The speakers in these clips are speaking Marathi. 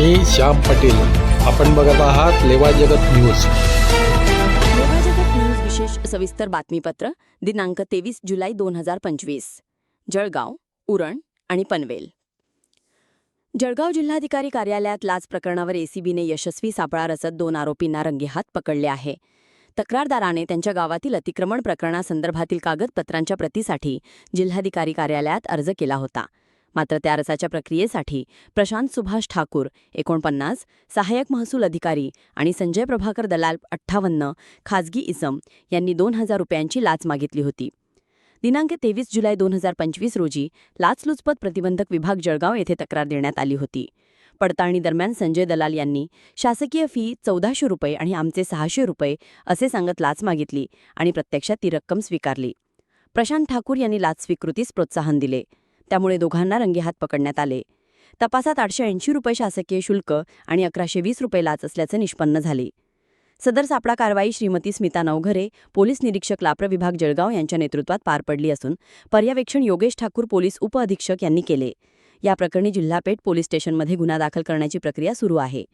मी श्याम पटेल. आपण बघत आहात लेवा जगत न्यूज. जगत न्यूज विशेष सविस्तर बातमीपत्र दिनांक तेवीस जुलै दोन हजार पंचवीस. जळगाव उरण आणि पनवेल. जळगाव जिल्हाधिकारी कार्यालयात लाच प्रकरणावर एसीबीने यशस्वी सापळा रचत दोन आरोपींना रंगेहात पकडले आहे. तक्रारदाराने त्यांच्या गावातील अतिक्रमण प्रकरणासंदर्भातील कागदपत्रांच्या प्रतीसाठी जिल्हाधिकारी कार्यालयात अर्ज केला होता. मात्र त्या अर्जाच्या प्रक्रियेसाठी प्रशांत सुभाष ठाकूर एकोणपन्नास सहाय्यक महसूल अधिकारी आणि संजय प्रभाकर दलाल अठ्ठावन्न खाजगी इसम यांनी दोन हजार रुपयांची लाच मागितली होती. दिनांक तेवीस जुलै दोन हजार पंचवीस रोजी लाचलुचपत प्रतिबंधक विभाग जळगाव येथे तक्रार देण्यात आली होती. पडताळणी दरम्यान संजय दलाल यांनी शासकीय फी चौदाशे रुपये आणि आमचे सहाशे रुपये असे सांगत लाच मागितली आणि प्रत्यक्षात ती रक्कम स्वीकारली प्रशांत ठाकूर यांनी लाच स्वीकृतीस प्रोत्साहन दिले. त्यामुळे दोघांना रंगेहात पकडण्यात आले. तपासात आठशे ऐंशी रुपये शासकीय शुल्क आणि अकराशे वीस रुपये लाच असल्याचे निष्पन्न झाले. सदर सापळा कारवाई श्रीमती स्मिता नवघरे पोलीस निरीक्षक लाप्र विभाग जळगाव यांच्या नेतृत्वात पार पडली असून पर्यवेक्षण योगेश ठाकूर पोलीस उपअधीक्षक यांनी केले. या प्रकरणी जिल्हापेठ पोलीस स्टेशनमध्ये गुन्हा दाखल करण्याची प्रक्रिया सुरू आहे.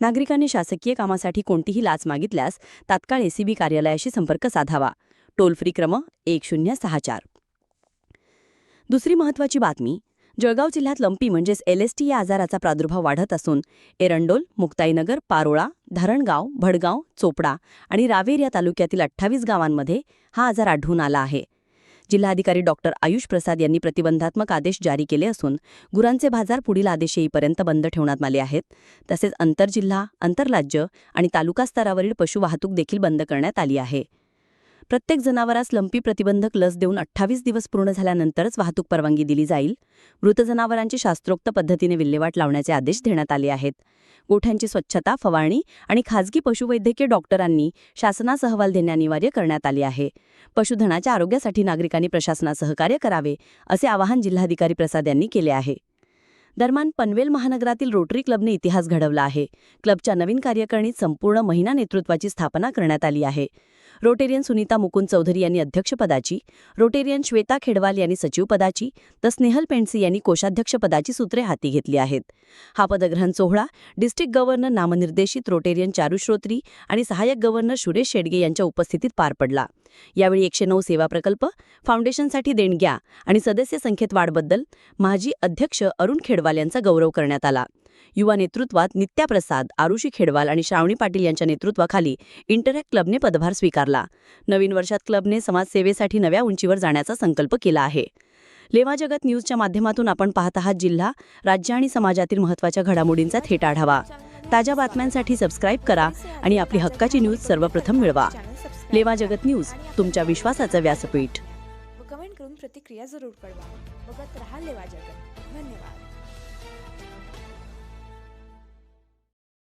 नागरिकांनी शासकीय कामासाठी कोणतीही लाच मागितल्यास तात्काळ एसीबी कार्यालयाशी संपर्क साधावा. टोल फ्री क्रम एक शून्य सहा चार. दुसरी महत्त्वाची बातमी जळगाव जिल्ह्यात लंपी म्हणजेच एलएसटी या आजाराचा प्रादुर्भाव वाढत असून एरंडोल मुक्ताईनगर पारोळा धरणगाव भडगाव चोपडा आणि रावेर या तालुक्यातील अठ्ठावीस गावांमध्ये हा आजार आढळून आला आहे. जिल्हाधिकारी डॉक्टर आयुष प्रसाद यांनी प्रतिबंधात्मक आदेश जारी केले असून गुरांचे बाजार पुढील आदेश येईपर्यंत बंद ठेवण्यात आले आहेत. तसेच आंतरजिल्हा आंतरराज्य आणि तालुका स्तरावरील पशुवाहतूक देखील बंद करण्यात आली आहे. प्रत्येक जनावरास लंपी प्रतिबंधक लस देऊन अठ्ठावीस दिवस पूर्ण झाल्यानंतरच वाहतूक परवानगी दिली जाईल. मृत जनावरांची शास्त्रोक्त पद्धतीने विल्हेवाट लावण्याचे आदेश देण्यात आले आहेत. गोठ्यांची स्वच्छता फवारणी आणि खाजगी पशुवैद्यकीय डॉक्टरांनी शासनास अहवाल देणे अनिवार्य करण्यात आले आहे. पशुधनाच्या आरोग्यासाठी नागरिकांनी प्रशासनास सहकार्य करावे असे आवाहन जिल्हाधिकारी प्रसाद यांनी केले आहे. दरम्यान पनवेल महानगरातील रोटरी क्लबने इतिहास घडवला आहे. क्लबच्या नवीन कार्यकारिणीत संपूर्ण महिला नेतृत्वाची स्थापना करण्यात आली आहे. रोटेरियन सुनीता मुकुंद चौधरी यांनी अध्यक्षपदाची रोटेरियन श्वेता खेडवाल यांनी सचिवपदाची तर स्नेहल पेंडसे यांनी कोषाध्यक्षपदाची सूत्रे हाती घेतली आहेत. हा पदग्रहण सोहळा डिस्ट्रिक्ट गव्हर्नर नामनिर्देशित रोटेरियन चारू श्रोत्री आणि सहाय्यक गव्हर्नर सुरेश शेडगे यांच्या उपस्थितीत पार पडला. यावेळी एकशे नऊ सेवा प्रकल्प फाउंडेशनसाठी देणग्या आणि सदस्य संख्येत वाढबद्दल माजी अध्यक्ष अरुण खेडवाल यांचा गौरव करण्यात आला. युवा नेतृत्वात नित्या प्रसाद आरुषी खेडवाल आणि श्रावणी पाटील यांच्या नेतृत्वाखाली इंटरॅक्ट क्लबने पदभार स्वीकारला. नवीन वर्षात क्लबने समाजसेवेसाठी नव्या उंचीवर जाण्याचा संकल्प केला आहे. लेवा जगत न्यूजच्या माध्यमातून आपण पाहत आहात जिल्हा राज्य आणि समाजातील महत्त्वाच्या घडामोडींचा थेट आढावा. ताज्या बातम्यांसाठी सबस्क्राईब करा आणि आपली हक्काची न्यूज सर्वप्रथम मिळवा. लेवा जगत न्यूज तुमच्या विश्वासाचं व्यासपीठ. कमेंट करून प्रतिक्रिया जरूर कळवा. बघत राहा लेवा जगत. धन्यवाद.